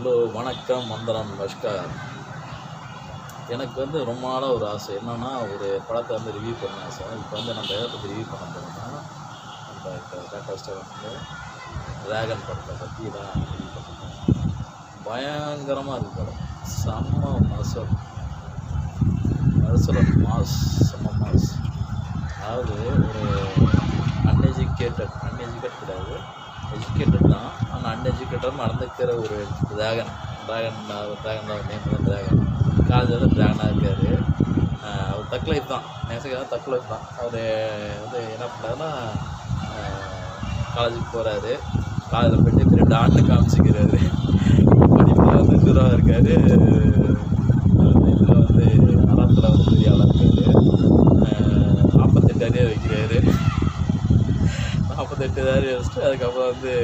Hello வணக்கம் மந்திரம் நமஸ்கார் எனக்கு வந்து ரொம்ப நாளாக ஒரு ஆசை. என்னென்னா ஒரு படத்தை வந்து ரிவ்யூ பண்ண ஆசை. இப்போ வந்து நம்ம எதை பற்றி ரிவ்யூ பண்ண போகிறோம்னா நம்ம டாட்டா வந்து ட்ராகன் படத்தை பற்றி தான் ரிவ்யூ பண்ணுறோம் பயங்கரமாக இருக்கு படம். செம்ம மசல் மசல் மாஸ். செம்ம மாஸ். அதாவது ஒரு அன்எஜுகேட்டட் அன்எஜுகேட் கிடையாது. எஜுகேட்டட் தான். ஆனால் அன்எஜுகேட்டட் நடந்துக்கிற ஒரு டிராகன் டிராகன் டிராகன் தான் நேம் தான் டிராகன் காலேஜ் வந்து டிராகனாக இருக்கார். அவர் தக் லைஃப் தான். நேசக்காக தக் லைஃப் தான். அவர் வந்து என்ன பண்ணுறாருன்னா காலேஜுக்கு போகிறாரு காலேஜில் போயிட்டு திரு டான்னு காமிச்சிக்கிறாரு. படிப்பில் வந்து தூரம் இருக்கார். இதில் வந்து அறத்தில் வந்து பெரிய ஆளாக இருக்கார் நாற்பத்தெட்டு அரியர் வைக்கிறாரு. நாற்பத்தெட்டு தாரி வச்சுட்டு அதுக்கப்புறம் வந்து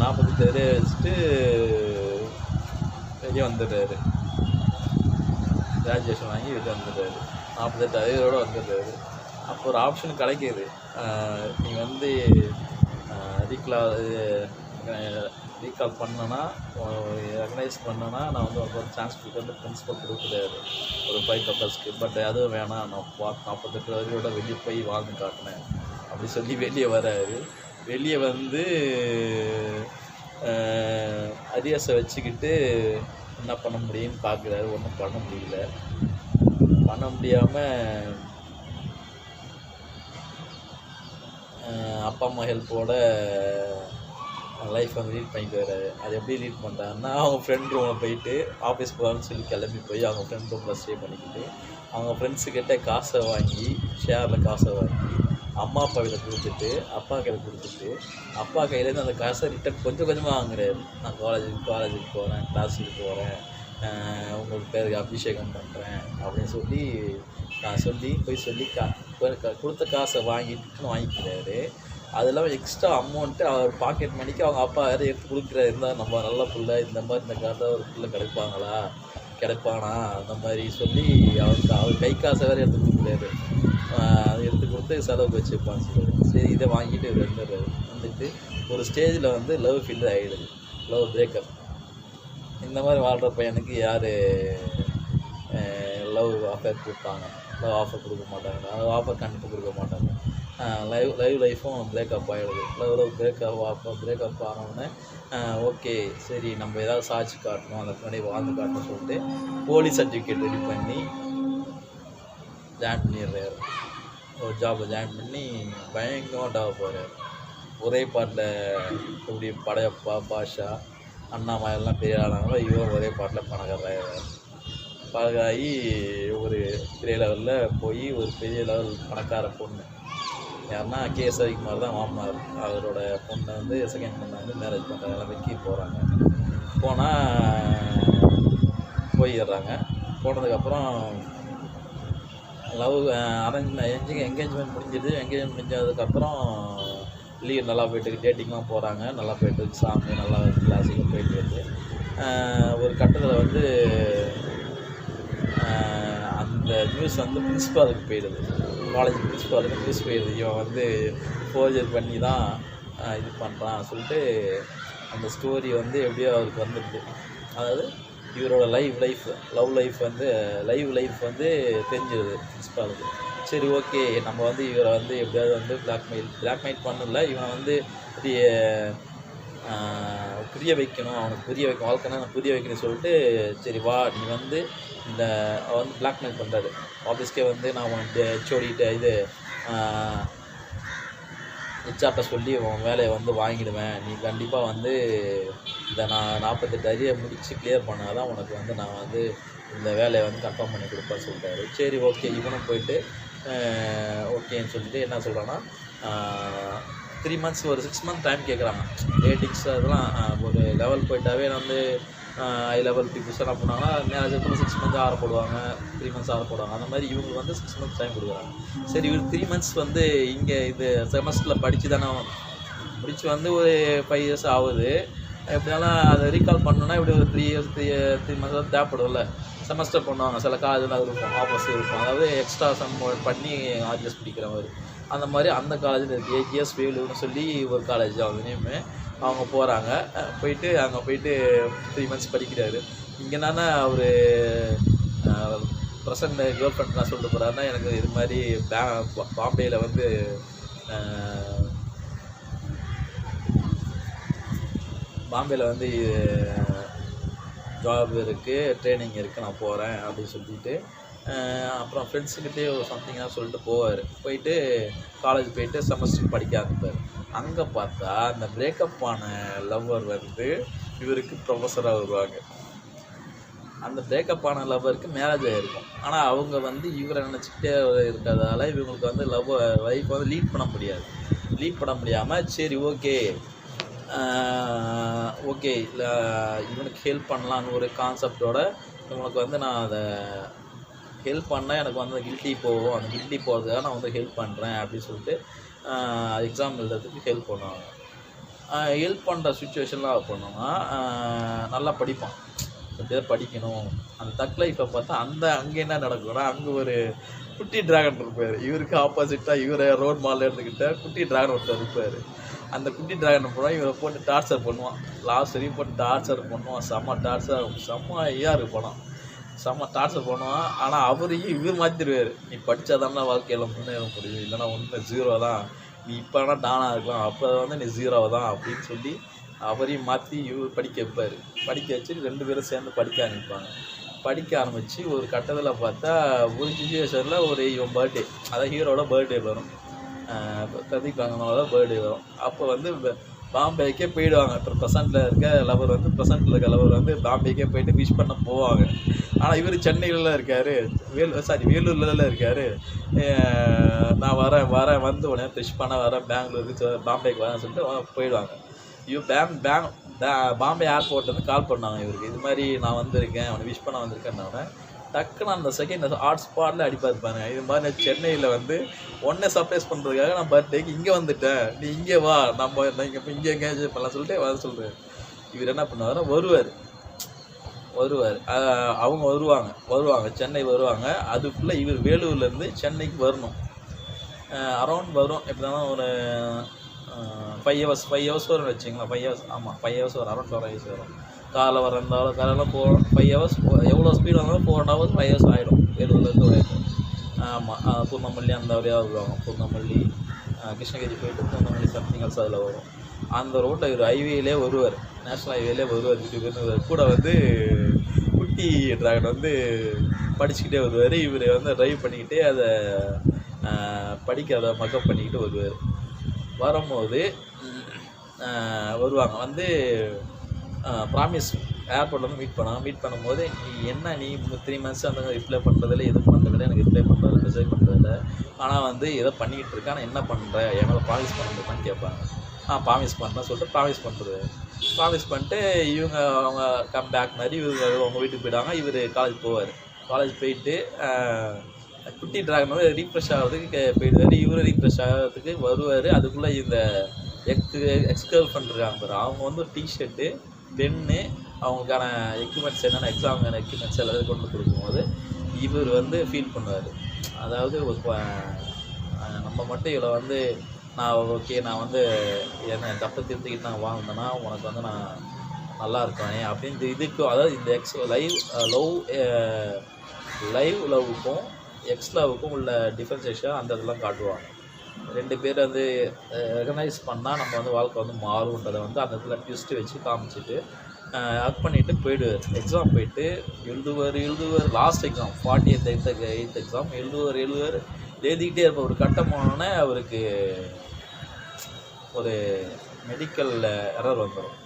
நாற்பத்தெட்டு தாரி வச்சுட்டு வெளியே வந்துடுறாரு. கிராஜுவேஷன் வாங்கி வெளியே வந்துடுறாரு. நாற்பத்தெட்டு அரியரோடு வந்துடுறாரு. அப்போ ஒரு ஆப்ஷன் கிடைக்கிது. நீங்கள் வந்து ரீக்லா ரீகால் பண்ணனா ரெகனைஸ் பண்ணனா நான் வந்து ஒரு சான்ஸ் வந்து பிரின்ஸிபல் கொடுக்குறாரு. ஒரு ஃபைவ் மெம்பர்ஸ்க்கு பட் அதுவும் வேணாம். நான் நாற்பத்தெட்டு வரையோட வெளியே போய் வாழ்ந்து காட்டினேன். அப்படி சொல்லி வெளியே வராரு. வெளியே வந்து அரியாசை வச்சுக்கிட்டு என்ன பண்ண முடியும்னு பார்க்குறாரு. ஒன்றும் பண்ண முடியல. பண்ண முடியாமல் அப்பா அம்மா ஹெல்ப்போட லைஃப் வந்து லீட் பண்ணிட்டு வர்றாரு. அது எப்படி லீட் பண்ணுறாருன்னா அவங்க ஃப்ரெண்ட் ரூமில் போயிட்டு ஆஃபீஸ் போகலான்னு சொல்லி கிளம்பி போய் அவங்க ஃப்ரெண்ட் ரூமில் ஸ்டே பண்ணிக்கிட்டு அவங்க ஃப்ரெண்ட்ஸுக்கிட்ட காசை வாங்கி ஷேரில் காசை வாங்கி அம்மா அப்பா கையில் கொடுத்துட்டு அப்பா கையில் கொடுத்துட்டு அப்பா கையிலேருந்து அந்த காசை ரிட்டன் கொஞ்சம் கொஞ்சமாக வாங்குறாரு. நான் காலேஜுக்கு காலேஜுக்கு போகிறேன் கிளாஸுக்கு போகிறேன் உங்களுக்கு பேருக்கு அபிஷேகம் பண்ணுறேன் அப்படின்னு சொல்லி நான் சொல்லி போய் சொல்லி கா கொடுத்த காசை வாங்கிட்டு வாங்கிக்கிறாரு. அது இல்லாமல் எக்ஸ்ட்ரா அமௌண்ட்டு அவர் பாக்கெட் மணிக்கு அவங்க அப்பா யாரும் எடுத்து கொடுக்குறாரு. இருந்தால் நம்ம நல்ல பிள்ளை இந்த மாதிரி இந்த காலத்தில் ஒரு பிள்ளை கிடைப்பாங்களா? கிடைப்பானா? அந்த மாதிரி சொல்லி அவருக்கு அவர் கை காசை வேறு எடுத்து கொடுக்குறாரு. அதை எடுத்து கொடுத்து செலவுக்கு வச்சுப்பான் சரி இதை வாங்கிட்டு வந்துடுறாரு வந்துட்டு ஒரு ஸ்டேஜில் வந்து லவ் ஃபீல் ஆகிடுது லவ் பிரேக்கப் இந்த மாதிரி வாழ்கிற பையனுக்கு யார் லவ் ஆஃபர் கொடுப்பாங்க? லவ் ஆஃபர் கொடுக்க மாட்டாங்க. லவ் ஆஃபர் கண்டிப்பாக கொடுக்க மாட்டாங்க. லைவ் லைவ் லைஃப்பும் பிரேக்கப் ஆகிடுது லவ் லவ் பிரேக்கப் அப்போ பிரேக்கப் ஆனவுடனே ஓகே சரி நம்ம ஏதாவது சாட்சி காட்டணும் அந்த பின்னாடி வாழ்ந்து காட்டணும்னு சொல்லிட்டு போலீஸ் சர்டிஃபிகேட் ரெடி பண்ணி ஜாயின் பண்ணிடுறாரு ஒரு ஜாபை ஜாயின் பண்ணி பயங்கரமாக டெவலப் போகிறார் ஒரே பாட்டில் இப்படி படையப்பா பாஷா அண்ணாமா எல்லாம் பெரிய ஆளானாலும் இவன் ஒரே பாட்டில் பணக்காரராகிறார் பழகாகி ஒரு பெரிய லெவலில் போய் ஒரு பெரிய லெவல் பணக்கார பொண்ணு. யாருன்னா கே எஸ் தான் மாமனார். அவரோட பொண்ணை வந்து செகண்ட் பொண்ணை வந்து மேரேஜ் பண்ணுற நிலைமைக்கு போகிறாங்க போனால் போயிடுறாங்க. போனதுக்கப்புறம் லவ் அரேஞ்ச் என்ஜிங் என்கேஜ்மெண்ட் முடிஞ்சுது. என்கேஜ்மெண்ட் முடிஞ்சதுக்கப்புறம் லீவ் நல்லா போயிட்டு டேட்டிங்லாம் போகிறாங்க நல்லா போயிட்டு சாமி நல்லா கிளாஸிக்காக போயிட்டு வருது ஒரு கட்டத்தில் வந்து அந்த நியூஸ் வந்து பிரின்ஸ்பாலுக்கு போயிடுது காலேஜ் பிரின்ஸ்பாலுக்கு நியூஸ் போயிடுது இவன் வந்து ஃபோர்ஜர் பண்ணி தான் இது பண்ணுறான் சொல்லிட்டு அந்த ஸ்டோரி வந்து எப்படியோ அவருக்கு வந்துடுது. அதாவது இவரோட லைவ் லைஃப் லவ் லைஃப் வந்து லைவ் லைஃப் வந்து தெரிஞ்சிடுது பிரின்ஸ்பாலுக்கு சரி ஓகே நம்ம வந்து இவரை வந்து எப்படியாவது வந்து பிளாக்மெயில் பிளாக்மெயில் பண்ணல இவனை வந்து புரிய வைக்கணும். அவனுக்கு புரிய வைக்க வாழ்க்கைனா நான் புரிய வைக்கணும்னு சொல்லிட்டு சரி வா நீ வந்து இந்த வந்து பிளாக்மெயில் பண்ணுறாரு ஆஃபீஸ்க்கே வந்து நான் உனக்கு ஹெச்ஓடிட்ட இது ஹெச்ஆர்ட்ட சொல்லி உன் வேலையை வந்து வாங்கிடுவேன். நீ கண்டிப்பாக வந்து இந்த நான் நாற்பத்தெட்டு அரியை முடித்து கிளியர் பண்ணால் தான் உனக்கு வந்து நான் வந்து இந்த வேலையை வந்து கன்ஃபார்ம் பண்ணி கொடுப்பேன் சொல்கிறாரு சரி ஓகே இவனும் போயிட்டு ஓகேன்னு சொல்லிட்டு என்ன சொல்கிறான்னா த்ரீ மந்த்ஸ் ஒரு சிக்ஸ் மந்த் டைம் கேட்குறாங்க ரேட்டிங்ஸ் அதெல்லாம் ஒரு லெவல் போயிட்டாவே வந்து ஹை லெவல் பீப்புள்ஸ் என்ன பண்ணாங்கன்னா மேரேஜ் சிக்ஸ் மந்த்ஸ் ஆற போடுவாங்க த்ரீ மந்த்ஸ் ஆற போடுவாங்க. அந்த மாதிரி இவங்களுக்கு வந்து சிக்ஸ் மந்த்ஸ் டைம் கொடுக்குறாங்க. சரி இவர் த்ரீ மந்த்ஸ் வந்து இங்கே இது செமஸ்டரில் படித்து தானே முடிச்சு வந்து ஒரு ஃபைவ் இயர்ஸ் ஆகுது. எப்படினாலும் அதை ரீகால் பண்ணணுன்னா இப்படி ஒரு three years three three months தேவைப்படும்ல. Semester பண்ணுவாங்க. சில காலேஜில் இருக்கும் ஆஃபர்ஸ் இருக்கும். அதாவது எக்ஸ்ட்ரா சம் பண்ணி ஆர்ஜிஎஸ் பிடிக்கிற மாதிரி. அந்த மாதிரி அந்த காலேஜில் இருக்குது ஏகேஎஸ் வேலூர்னு சொல்லி ஒரு காலேஜ் அவங்க நேமு அவங்க போகிறாங்க போயிட்டு அங்கே போயிட்டு த்ரீ மந்த்ஸ் படிக்கிறாரு. இங்கே என்னன்னா அவர் ப்ரெசன்ட் கேர்ள் ஃப்ரெண்ட் நான் சொல்ல போகிறாருன்னா எனக்கு இது மாதிரி பே பாம்பேயில் வந்து பாம்பேயில் வந்து ஜாப் இருக்குது ட்ரைனிங் இருக்குது நான் போகிறேன் அப்படின்னு சொல்லிட்டு அப்புறம் ஃப்ரெண்ட்ஸுக்கிட்டே ஒரு சம்திங்காக சொல்லிட்டு போவார். போயிட்டு காலேஜ் போயிட்டு செமஸ்டர் படிக்க ஆரம்பிப்பார். அங்கே பார்த்தா அந்த பிரேக்கப் ஆன லவ்வர் வந்து இவருக்கு ப்ரொஃபஸராக வருவாங்க. அந்த பிரேக்கப் ஆன லவ்வருக்கு மேரேஜ் ஆகிருக்கும் ஆனால் அவங்க வந்து இவரை நினச்சிக்கிட்டே இருக்கிறதால இவங்களுக்கு வந்து லவ் லைஃப் வந்து லீட் பண்ண முடியாது. லீட் பண்ண முடியாமல் சரி ஓகே ஓகே இல்லை இவனுக்கு ஹெல்ப் பண்ணலான்னு ஒரு கான்செப்டோட இவனுக்கு வந்து நான் அதை ஹெல்ப் பண்ணால் எனக்கு வந்து கில்ட்டி போகும். அந்த கில்ட்டி போகிறதுக்காக நான் வந்து ஹெல்ப் பண்ணுறேன் அப்படின்னு சொல்லிட்டு எக்ஸாம் எழுதுறதுக்கு ஹெல்ப் பண்ணுவாங்க. ஹெல்ப் பண்ணுற சுச்சுவேஷன்லாம் பண்ணோம்னா நல்லா படிப்பான். எப்படியாவது படிக்கணும். அந்த தக் லைஃப்பை பார்த்தா அந்த அங்கே என்ன நடக்கும்னா அங்கே ஒரு குட்டி டிராகன் இருப்பார். இவருக்கு ஆப்போசிட்டாக இவரை ரோட் மாலில் இருந்துக்கிட்ட குட்டி டிராகன் ஒருத்தர் இருப்பார். அந்த குட்டி டிராகனை போனால் இவரை போட்டு டார்ச்சர் பண்ணுவான். லாஸ்ட் வரையும் போட்டு டார்ச்சர் பண்ணுவான். செம்ம டார்ச்சர் செம்ம ஐயா இருக்கு படம் செம்ம டார்ச்சர் பண்ணுவோம் ஆனால் அவரையும் இவர் மாற்றிடுவார் நீ படித்தாதானே வாழ்க்கையில் முன்னேற முடியும். இல்லைன்னா ஒன்று ஜீரோ தான். நீ இப்போ ஆனால் டானாக இருக்கலாம். அப்போ வந்து நீ ஜீரோ தான் அப்படின்னு சொல்லி அவரையும் மாற்றி இவர் படிக்க வைப்பார். படிக்க வச்சு ரெண்டு பேரும் சேர்ந்து படிக்க ஆரம்பிப்பாங்க. படிக்க ஆரம்பித்து ஒரு கட்டத்தில் பார்த்தா ஒரு சுச்சுவேஷனில் ஒரு இவன் பர்த்டே அதான் ஹீரோட பர்த்டே வரும். பிரதீப் கங்கனோட பர்த்டே வரும். அப்போ வந்து பாம்பேக்கே போயிடுவாங்க. இப்போ ப்ரெசண்ட்டில் இருக்க லவர் வந்து ப்ரெசண்ட்டில் இருக்க லவர் வந்து பாம்பேக்கே போயிட்டு விஷ் பண்ண போவாங்க. ஆனால் இவர் சென்னையிலலாம் இருக்காரு. வேலூர் சாரி வேலூர்லலாம் இருக்காரு. நான் வரேன் வரேன் வந்து உடனே விஷ் பண்ண வரேன் பெங்களூருக்கு பாம்பேக்கு வரேன் சொல்லிட்டு போயிடுவாங்க. ஐயோ பேங் பேங் பே- பாம்பே ஏர்போர்ட்லேருந்து கால் பண்ணாங்க இவருக்கு. இது மாதிரி நான் வந்திருக்கேன் அவனை விஷ் பண்ண வந்திருக்கேன்னு டக்குன்னு அந்த செகண்ட் ஹாட் ஸ்பாட்டில் அடிப்பார் பாருங்க. இது மாதிரி நான் சென்னையில் வந்து ஒன்றை சர்ப்ரைஸ் பண்ணுறதுக்காக நான் பர்த்டேக்கு இங்கே வந்துட்டேன். நீ இங்கே வா நம்ம இங்கே இங்கே எங்கேயாச்சும் பண்ணலாம் சொல்லிட்டு வர சொல்கிறேன் இவர் என்ன பண்ணுவாருன்னா வருவார். வருவார். அவங்க வருவாங்க. வருவாங்க. சென்னை வருவாங்க. அதுக்குள்ளே இவர் வேலூர்லேருந்து சென்னைக்கு வரணும். அரௌண்ட் வரும். எப்படின்னா ஒரு ஃபைவ் ஹவர்ஸ் ஃபைவ் ஹவர்ஸ் வரும்னு வச்சுங்களேன் ஃபைவ் ஹவர்ஸ் ஆமாம் ஃபைவ் ஹவர்ஸ் வரும். அரௌண்ட் ஃபோர் ஹவர்ஸ் வரும். காலைல வர இருந்தாலும் காலையில் ஃபோர் ஃபைவ் ஹவர்ஸ் எவ்வளோ ஸ்பீடு வந்தாலும் ஃபோர் ஹவர்ஸ் ஃபைவ் ஹவர்ஸ் ஆகிடும் வேலூர்லேருந்து வரைக்கும். ஆமாம் பூந்தமல்லி அந்த வழியாக வருவாங்க. பூந்தமல்லி கிருஷ்ணகிரி போயிட்டு பூந்தமல்லி சம்திங் எல்ஸ் அதில் வரும். அந்த ரோட்டில் இவர் ஹைவேலே வருவார். நேஷ்னல் ஹைவேலே வருவார் வீட்டுக்கு கூட வந்து குட்டி ட்ராகன் வந்து படிச்சுக்கிட்டே வருவார். இவர் வந்து ட்ரைவ் பண்ணிக்கிட்டே அதை படிக்காத மக்கப் பண்ணிக்கிட்டு வருவார். வரும்போது வருவாங்க. வந்து ப்ராமிஸ் ஏர்போர்ட்டில் வந்து மீட் பண்ணாங்க. மீட் பண்ணும்போது நீ என்ன நீ த்ரீ மந்த்ஸ் அந்த ரிப்ளை பண்ணுறதில்ல எதுவும் பண்ணுறதில்ல எனக்கு ரிப்ளை பண்ணுறது மெசேஜ் பண்ணுறதில்ல ஆனால் வந்து எதை பண்ணிக்கிட்டு இருக்கேன். நான் என்ன பண்ணுற என் மேலே ப்ராமிஸ் பண்ணுறதுன்னு கேட்பாங்க. ஆ ப்ராமிஸ் பண்ணுறேன் சொல்லிட்டு ப்ராமிஸ் பண்ணுறது ப்ராமிஸ் பண்ணிட்டு இவங்க அவங்க கம் பேக் மாதிரி இவங்க அவங்க வீட்டுக்கு போயிடுவாங்க. இவர் காலேஜ் போவார். காலேஜ் போயிட்டு குட்டி ட்ராகன் வந்து ரீஃப்ரெஷ் ஆகிறதுக்கு போயிடுவார். இவரும் ரீஃப்ரெஷ் ஆகிறதுக்கு வருவார். அதுக்குள்ளே இந்த எக்ஸ் எக்ஸ் கேர்ள் ஃப்ரெண்ட் இருக்காங்க பாரு. அவங்க வந்து ஒரு டிஷர்ட்டு பென்னு அவங்களுக்கான எக்யூப்மெண்ட்ஸ் என்னென்ன எக்ஸாமுக்கான எக்யூப்மெண்ட்ஸ் எல்லாத்தையும் கொண்டு கொடுக்கும்போது இவர் வந்து ஃபீல் பண்ணுவார். அதாவது நம்ம மட்டும் இவ்வளோ வந்து நான் ஓகே நான் வந்து என்ன தப்பை திருத்திக்கிட்டு நான் வாழ்ந்தேன்னா உனக்கு வந்து நான் நல்லா இருப்பேனே அப்படின்னு இதுக்கு அதாவது இந்த எக்ஸ் லைவ் லவ் லைவ் லவ்வுக்கும் எக்ஸ் லவ்வுக்கும் உள்ள டிஃப்ரென்சேஷன் அந்த இதெல்லாம் காட்டுவாங்க. ரெண்டு பேர் வந்து ரெகனைஸ் பண்ணால் நம்ம வந்து வாழ்க்கை வந்து மாறுன்றதை வந்து அந்த இடத்துல ட்விஸ்ட்டு வச்சு காமிச்சிட்டு அக் பண்ணிட்டு போயிடுவார் எக்ஸாம் போயிட்டு எழுதுவார் எழுதுவார் last exam forty eight eight eight exam எழுதுவார் எழுதுவார். எழுதிக்கிட்டே இருப்போம் ஒரு கட்டம் போனோடனே அவருக்கு ஒரு மெடிக்கலில் எரர் வந்துடும்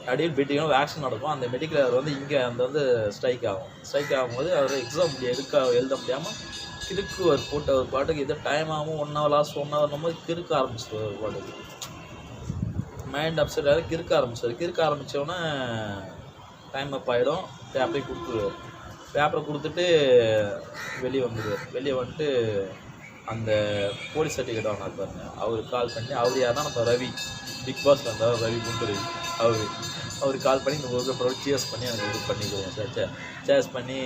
அப்படியே பெட்டியும் வேக்சின் நடக்கும். அந்த மெடிக்கல் எரர் வந்து இங்கே அந்த வந்து ஸ்ட்ரைக் ஆகும். ஸ்ட்ரைக் ஆகும்போது அவர் எக்ஸாம் எடுக்க எழுத முடியாமல் கிறுக்கு ஒரு போட்டு ஒரு பாட்டுக்கு எதோ டைம் ஆகும் one hour last one hour போது கிறுக்க ஆரம்பிச்சிட்டு ஒரு பாட்டுக்கு. மைண்ட் அப்செட் ஆகி கிறுக்க ஆரம்பிச்சார் கிறுக்க ஆரம்பித்தோடனே டைம் அப் ஆகிடும் பேப்பரை கொடுத்துருவார். பேப்பரை கொடுத்துட்டு வெளியே வந்துடுவார் வெளியே வந்துட்டு அந்த போலீஸ் சர்டிஃபிகேட் வாங்கினார் பாருங்க. அவருக்கு கால் பண்ணி அவர் யாருன்னா நம்ம ரவி பிக் பாஸ் இருந்தார் ரவி குண்டு ரவி அவர் அவருக்கு கால் பண்ணி இந்த ஒரு ப்ரோ சியர்ஸ் பண்ணி எனக்கு இது பண்ணி கொடுங்க சார் சே சேர்ஸ் பண்ணி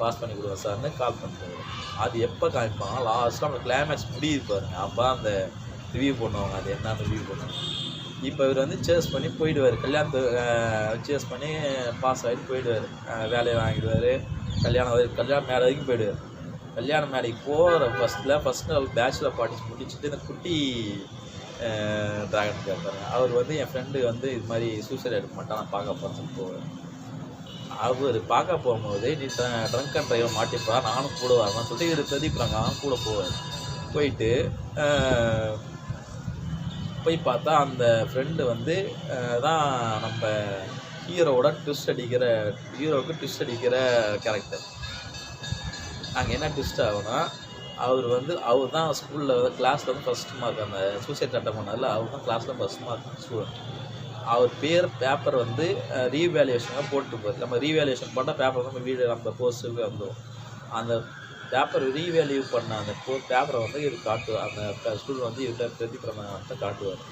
பாஸ் பண்ணி கொடுங்க சார்னு கால் பண்ணுறாரு அது எப்போ காமிப்பாங்க லாஸ்ட்டில் அந்த கிளைமேக்ஸ் முடியுது பாருங்க. அப்போ அந்த ரிவ்யூ பண்ணுவாங்க அது என்ன ரிவ்யூ பண்ணுவாங்க இப்போ இவர் வந்து சேஸ் பண்ணி போயிடுவார். கல்யாணத்து சேஸ் பண்ணி பாஸ் ஆகிட்டு போயிடுவார். வேலையை வாங்கிடுவார். கல்யாணம் வரைக்கும் கல்யாணம் மேலே வரைக்கும் போயிடுவார். கல்யாண மேடைக்கு போகிற ஃபஸ்ட்டில் ஃபஸ்ட் நாள் பேச்சுலர் பார்ட்டிஸ் முடிச்சுட்டு இந்த குட்டி ட்ராகன் கேட்பாரு அவர் வந்து என் ஃப்ரெண்டு வந்து இது மாதிரி சூசைட் எடுக்க மாட்டான் நான் பார்க்க போகிறேன் போவேன் அவர் பார்க்க போகும்போது நீ ட்ரங்க் அண்ட் டிரைவர் மாட்டிப்பா நானும் கூட வரேன் சொல்லிட்டு இவர் பிரதீப் நானும் கூட போவார். போயிட்டு போய் பார்த்தா அந்த ஃப்ரெண்டு வந்து தான் நம்ம ஹீரோவோட ட்விஸ்ட் அடிக்கிற ஹீரோவுக்கு ட்விஸ்ட் அடிக்கிற கேரக்டர் அங்கே என்ன ட்விஸ்ட் ஆகும்னா அவர் வந்து அவர் தான் ஸ்கூலில் வந்து கிளாஸில் வந்து ஃபஸ்ட் மார்க் அந்த சூசைட் அட்டம் பண்ணதில் அவர் தான் கிளாஸில் ஃபஸ்ட் மார்க் ஸ்டூடெண்ட் அவர் பேர் பேப்பர் வந்து ரீவேல்யூஷனாக போட்டுருப்பார் நம்ம ரீவேல்யூஷன் பண்ணால் பேப்பர் நம்ம வீடு நம்ம போஸ்ட்டுக்கு வந்துடும் அந்த பேப்பர் ரீவேல்யூ பண்ண அந்த பேப்பரை வந்து இவர் காட்டுவார் அந்த ஸ்டூடெண்ட் வந்து இவர்கிட்ட பிரதீப் ரமணன்ட்ட காட்டுவார்.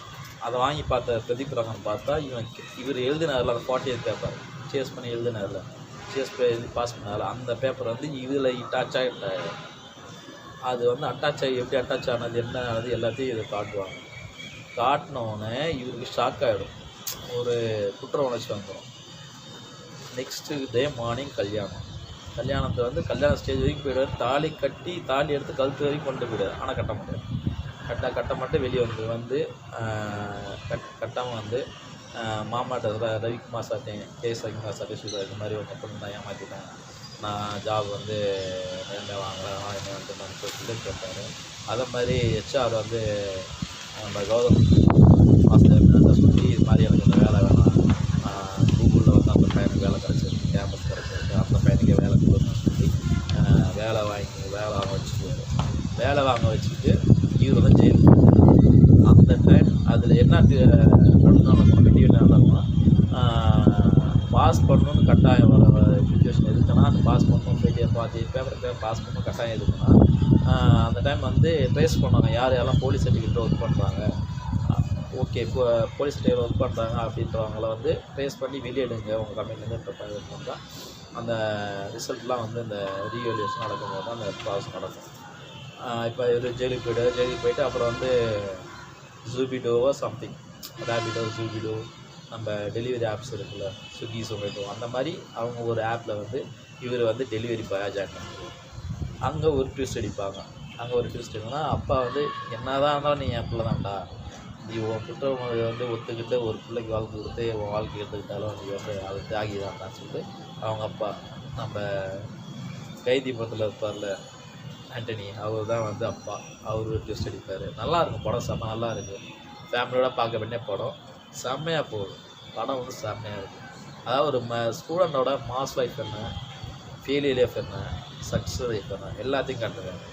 அதை வாங்கி பார்த்த பிரதீப் பார்த்தா இவன் இவர் எழுதினார்ல அந்த ஃபார்ட்டி எயிட் பேப்பர் சேஸ் பண்ணி எழுதினார்ல. சேஸ் எழுதி பாஸ் பண்ணார்ல. அந்த பேப்பர் வந்து இதில் அட்டாச் ஆகிட்ட. அது வந்து அட்டாச் ஆகி எப்படி அட்டாச் ஆனது என்ன ஆனது எல்லாத்தையும் இதை காட்டுவாங்க. காட்டினோடனே இவருக்கு ஷாக் ஆகிடும் ஒரு குற்ற உணர்ச்சி வந்துடும் நெக்ஸ்ட்டு டே மார்னிங் கல்யாணம். கல்யாணத்தை வந்து கல்யாண ஸ்டேஜ் வரைக்கும் போயிடுவார். தாலி கட்டி தாலி எடுத்து கழுத்து வரைக்கும் கொண்டு போயிடுவார். ஆனால் கட்ட மாட்டார். கட்ட கட்ட மட்டும் வெளியே வந்து வந்து கட் கட்டாமல் வந்து மாமாட்ட ரவிக்குமார் சார்ட்டையும் கே ரவிக்குமார் சார்ட்டையும் சொல்லுவார் இது மாதிரி ஒரு பொண்ணு நான் ஏமாற்றிட்டேன் நான் ஜாப் வந்து என்ன வாங்குறேன் என்ன வந்து சொல்லி கேட்பாரு அதே மாதிரி ஹெச்ஆர் வந்து நம்ம கௌதம் மாஸ்டர் சொல்லி இது மாதிரி எனக்கு இந்த வேலை வேணாம். கூகுளில் வந்து அந்த பையனுக்கு வேலை கிடச்சி கேம்பஸ் கிடச்சிருக்கு அந்த பையனுக்கே வேலை கொடுக்கணும்னு சொல்லி ஆஹ் வேலை வாங்கி வேலை வாங்க வச்சுக்குவார் வேலை வாங்க வச்சுட்டு இவர் வந்து ஜெயில். அந்த டைம் அதில் என்ன நடந்தாலும் வெட்டி நடந்தாலும் பாஸ் பண்ணணும்னு கட்டாயம் வர சுச்சுவேஷன் எதுக்குன்னா அந்த பாஸ் பண்ணணும் போயிட்டு பார்த்து பேப்பர் பேப்பர் பாஸ் பண்ணணும் கட்டாயம் இருக்குன்னா அந்த டைம் வந்து ட்ரேஸ் பண்ணாங்க யார் யாரெல்லாம் போலீஸ் சர்டிஃபிகேட் ஒர்க் பண்ணுறாங்க ஓகே இப்போ போலீஸ் சர்டிஃபிகேட் ஒர்க் பண்ணுறாங்க அப்படின்றவங்கள வந்து ட்ரேஸ் பண்ணி வெளியிடுங்க உங்கள் கம்பெனிலேருந்து பண்ணுறாங்க அந்த ரிசல்ட்லாம் வந்து இந்த ரீவல்யூஷன் நடக்கும்போது தான் அந்த ப்ராசஸ் நடக்கும். இப்போ இவர் ஜெயிலுக்கு போய்ட்டு ஜெயிலுக்கு போயிட்டு அப்புறம் வந்து ஜூபிடோவோ சம்திங் ரேபிடோ ஜூபிடோ நம்ம டெலிவரி ஆப்ஸ் இருக்குல்ல ஸ்விக்கி சொமேட்டோ அந்த மாதிரி அவங்க ஒரு ஆப்பில் வந்து இவர் வந்து டெலிவரி பாயாக ஜாயின் பண்ணுறாரு அங்கே ஒரு ட்விஸ்ட் அடிப்பாங்க. அங்கே ஒரு ட்விஸ்ட் என்னன்னா அப்பா வந்து என்னதான் இருந்தாலும் நீ என் பிள்ளை தான்டா நீ உன் குற்றம் வந்து ஒத்துக்கிட்டு ஒரு பிள்ளைக்கு வாழ்க்கை கொடுத்து உன் வாழ்க்கை எடுத்துக்கிட்டாலும் நீ வந்து அது தியாகி தான் சொல்லிட்டு அவங்க அப்பா நம்ம கைதி படத்தில் இருப்பார்ல ஆண்டனி அவர் தான் வந்து அப்பா. அவர் ட்விஸ்ட் அடிப்பார். நல்லாயிருக்கும் படம் செம்ம நல்லா இருக்குது ஃபேமிலியோட பார்க்க வேண்டிய படம் செம்மையாக போகும். படம் வந்து செம்மையாக இருக்கும் அதாவது ஒரு ம ஸ்டூடெண்டோட மாஸ் லைஃப் என்ன ஃபெயிலியர் லைஃப் என்ன சக்ஸஸ் லைஃப் என்ன எல்லாத்தையும் காட்டுறாங்க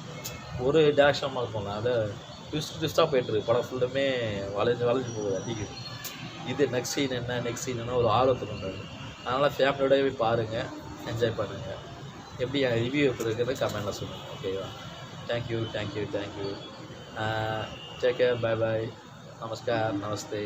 ஒரு டேரக்ஷன் இருக்கும்ல அதை ட்விஸ்ட் ட்விஸ்ட்டாக போயிட்டுருக்கு படம் ஃபுல்லுமே வளைஞ்சு வளைஞ்சு போகுது. அதிகம் இது நெக்ஸ்ட் சீன் என்ன நெக்ஸ்ட் சீன் என்ன ஒரு ஆர்வத்தை கொண்டாடு அதனால் ஃபேமிலியோடய போய் பாருங்கள் என்ஜாய் பண்ணுங்கள் எப்படி என் ரிவ்யூ எப்படி இருக்குது கமெண்டில் சொல்லுங்கள் ஓகேவா thank you thank you thank you take care bye bye namaskar Namaste.